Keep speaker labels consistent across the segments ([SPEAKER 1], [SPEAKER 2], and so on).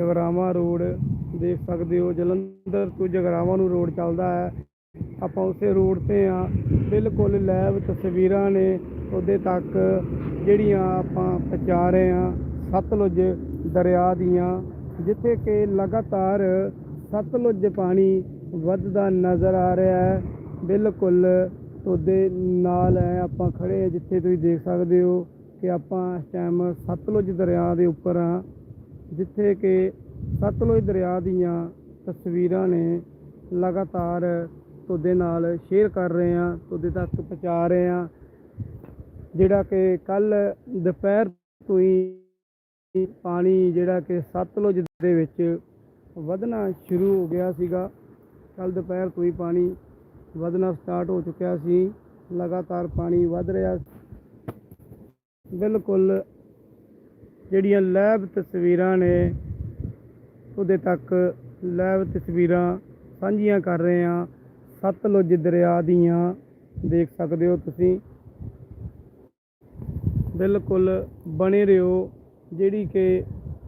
[SPEAKER 1] Jagraon road ਦੇਖ ਸਕਦੇ ਹੋ, ਜਲੰਧਰ ਤੋਂ ਜਗਰਾਵਾਂ ਨੂੰ ਰੋਡ ਚੱਲਦਾ ਹੈ। ਆਪਾਂ ਉਸੇ ਰੋਡ ਤੇ ਆ ਬਿਲਕੁਲ ਲੈਵ ਤਸਵੀਰਾਂ ਨੇ। ਉਹਦੇ ਤੱਕ ਜਿਹੜੀਆਂ ਆਪਾਂ ਪਹੁੰਚਾ ਰਹੇ ਆ ਸਤਲੁਜ ਦਰਿਆ ਦੀਆਂ, ਜਿੱਥੇ ਕਿ ਲਗਾਤਾਰ ਸਤਲੁਜ ਪਾਣੀ ਵੱਧਦਾ ਨਜ਼ਰ ਆ ਰਿਹਾ ਹੈ। ਬਿਲਕੁਲ ਉਹਦੇ ਨਾਲ ਹੈ ਆਪਾਂ ਖੜੇ ਆ ਜਿੱਥੇ ਤੁਸੀਂ ਦੇਖ ਸਕਦੇ ਹੋ ਕਿ ਆਪਾਂ ਇਸ ਟਾਈਮ ਸਤਲੁਜ ਦਰਿਆ ਦੇ ਉੱਪਰ ਆ ਜਿੱਥੇ ਕਿ ਸਤਲੁਜ ਦਰਿਆ ਦੀਆਂ ਤਸਵੀਰਾਂ ਨੇ ਲਗਾਤਾਰ ਤੁਹਾਡੇ ਨਾਲ ਸ਼ੇਅਰ ਕਰ ਰਹੇ ਹਾਂ ਤੁਹਾਡੇ ਤੱਕ ਪਹੁੰਚਾ ਰਹੇ ਹਾਂ। ਜਿਹੜਾ ਕਿ ਕੱਲ ਦੁਪਹਿਰ ਤੋਂ ਹੀ ਪਾਣੀ ਜਿਹੜਾ ਕਿ ਸਤਲੁਜ ਦੇ ਵਿੱਚ ਵਧਣਾ ਸ਼ੁਰੂ ਹੋ ਗਿਆ ਸੀਗਾ। ਕੱਲ ਦੁਪਹਿਰ ਤੋਂ ਹੀ ਪਾਣੀ ਵਧਣਾ ਸਟਾਰਟ ਹੋ ਚੁੱਕਿਆ ਸੀ। ਲਗਾਤਾਰ ਪਾਣੀ ਵੱਧ ਰਿਹਾ ਬਿਲਕੁਲ ਜਿਹੜੀਆਂ ਲੈਬ ਤਸਵੀਰਾਂ ਨੇ, ਉਹਦੇ ਤੱਕ ਲੈਬ ਤਸਵੀਰਾਂ ਸਾਂਝੀਆਂ ਕਰ ਰਹੇ ਹਾਂ। ਸਤਲੁਜ ਦਰਿਆ ਦੀਆਂ ਦੇਖ ਸਕਦੇ ਹੋ ਤੁਸੀਂ। ਬਿਲਕੁਲ ਬਣੇ ਰਹੋ, ਜਿਹੜੀ ਕਿ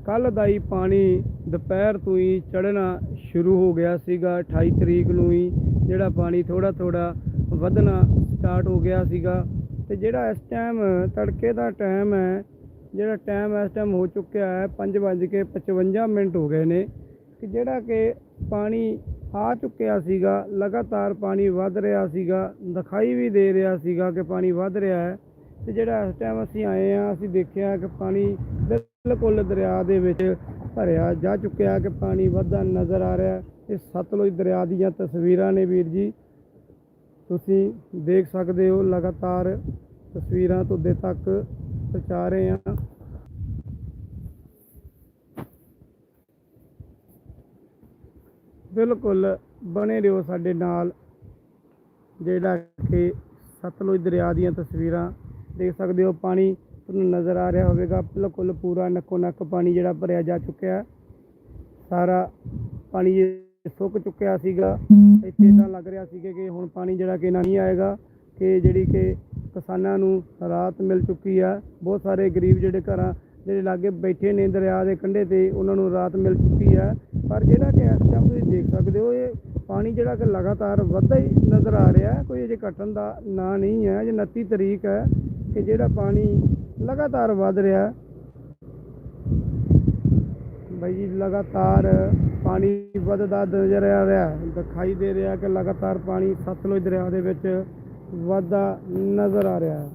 [SPEAKER 1] ਕੱਲ ਦਾ ਹੀ ਪਾਣੀ ਦੁਪਹਿਰ ਤੋਂ ਹੀ ਚੜ੍ਹਨਾ ਸ਼ੁਰੂ ਹੋ ਗਿਆ ਸੀਗਾ 28 ਤਰੀਕ ਨੂੰ ਹੀ, ਜਿਹੜਾ ਪਾਣੀ ਥੋੜਾ ਥੋੜਾ ਵਧਣਾ ਸਟਾਰਟ ਹੋ ਗਿਆ ਸੀਗਾ। ਤੇ ਜਿਹੜਾ ਇਸ ਟਾਈਮ ਤੜਕੇ ਦਾ ਟਾਈਮ ਹੈ ਜਿਹੜਾ ਟਾਈਮ ਇਸ ਟਾਈਮ ਹੋ ਚੁੱਕਿਆ ਹੈ 5:55 ਮਿੰਟ ਹੋ ਗਏ ਨੇ, ਕਿ ਜਿਹੜਾ ਕਿ ਪਾਣੀ ਆ ਚੁੱਕਿਆ ਸੀਗਾ, ਲਗਾਤਾਰ ਪਾਣੀ ਵੱਧ ਰਿਹਾ ਸੀਗਾ, ਦਿਖਾਈ ਵੀ ਦੇ ਰਿਹਾ ਸੀਗਾ ਕਿ ਪਾਣੀ ਵੱਧ ਰਿਹਾ ਹੈ, ਤੇ ਜਿਹੜਾ ਇਸ ਟਾਈਮ ਅਸੀਂ ਆਏ ਆ ਅਸੀਂ ਦੇਖਿਆ ਕਿ ਪਾਣੀ ਬਿਲਕੁਲ ਦਰਿਆ ਦੇ ਵਿੱਚ ਭਰਿਆ ਜਾ ਚੁੱਕਿਆ ਕਿ ਪਾਣੀ ਵੱਧਦਾ ਨਜ਼ਰ ਆ ਰਿਹਾ ਇਹ ਸਤਲੁਜ ਦਰਿਆ ਦੀਆਂ ਤਸਵੀਰਾਂ ਨੇ ਵੀਰ ਜੀ। ਤੁਸੀਂ ਦੇਖ ਸਕਦੇ ਹੋ ਲਗਾਤਾਰ ਤਸਵੀਰਾਂ ਤੁਹਾਡੇ ਤੱਕ ਪਹੁੰਚਾ ਰਹੇ ਹਾਂ। ਬਿਲਕੁਲ ਬਣੇ ਰਹੋ ਸਾਡੇ ਨਾਲ, ਜਿਹੜਾ ਕਿ ਸਤਲੁਜ ਦਰਿਆ ਦੀਆਂ ਤਸਵੀਰਾਂ ਦੇਖ ਸਕਦੇ ਹੋ। ਪਾਣੀ ਤੁਹਾਨੂੰ ਨਜ਼ਰ ਆ ਰਿਹਾ ਹੋਵੇਗਾ। ਬਿਲਕੁਲ ਪੂਰਾ ਨੱਕੋ ਨੱਕ ਪਾਣੀ ਜਿਹੜਾ ਭਰਿਆ ਜਾ ਚੁੱਕਿਆ ਹੈ। ਸਾਰਾ ਪਾਣੀ ਸੁੱਕ ਚੁੱਕਿਆ ਸੀਗਾ, ਇੱਥੇ ਤਾਂ ਲੱਗ ਰਿਹਾ ਸੀ ਕਿ ਹੁਣ ਪਾਣੀ ਜਿਹੜਾ ਕਿ ਨਾ ਨਹੀਂ ਆਏਗਾ ਕਿ ਜਿਹੜੀ ਕਿ ਕਿਸਾਨਾਂ ਨੂੰ ਰਾਹਤ ਮਿਲ ਚੁੱਕੀ ਆ। ਬਹੁਤ ਸਾਰੇ ਗਰੀਬ ਜਿਹੜੇ ਘਰਾਂ ਜਿਹੜੇ ਲਾਗੇ ਬੈਠੇ ਨੇ ਦਰਿਆ ਦੇ ਕੰਢੇ ਤੇ, ਉਹਨਾਂ ਨੂੰ ਰਾਹਤ ਮਿਲ ਚੁੱਕੀ ਆ। ਪਰ ਜਿਹੜਾ ਕਿ ਇਸ ਟਾਈਮ ਤੁਸੀਂ ਦੇਖ ਸਕਦੇ ਹੋ, ਇਹ ਪਾਣੀ ਜਿਹੜਾ ਕਿ ਲਗਾਤਾਰ ਵੱਧਦਾ ਹੀ ਨਜ਼ਰ ਆ ਰਿਹਾ। ਕੋਈ ਅਜੇ ਘਟਣ ਦਾ ਨਾਂ ਨਹੀਂ ਹੈ। ਜੇ 29 ਤਰੀਕ ਹੈ ਕਿ ਜਿਹੜਾ ਪਾਣੀ ਲਗਾਤਾਰ ਵੱਧ ਰਿਹਾ। ਬਾਈ ਜੀ, ਲਗਾਤਾਰ ਪਾਣੀ ਵੱਧਦਾ ਨਜ਼ਰ ਆ ਰਿਹਾ। ਦਿਖਾਈ ਦੇ ਰਿਹਾ ਕਿ ਲਗਾਤਾਰ ਪਾਣੀ ਸਤਲੁਜ ਦਰਿਆ ਦੇ ਵਿੱਚ ਵਾਧਾ ਨਜ਼ਰ ਆ ਰਿਹਾ ਹੈ।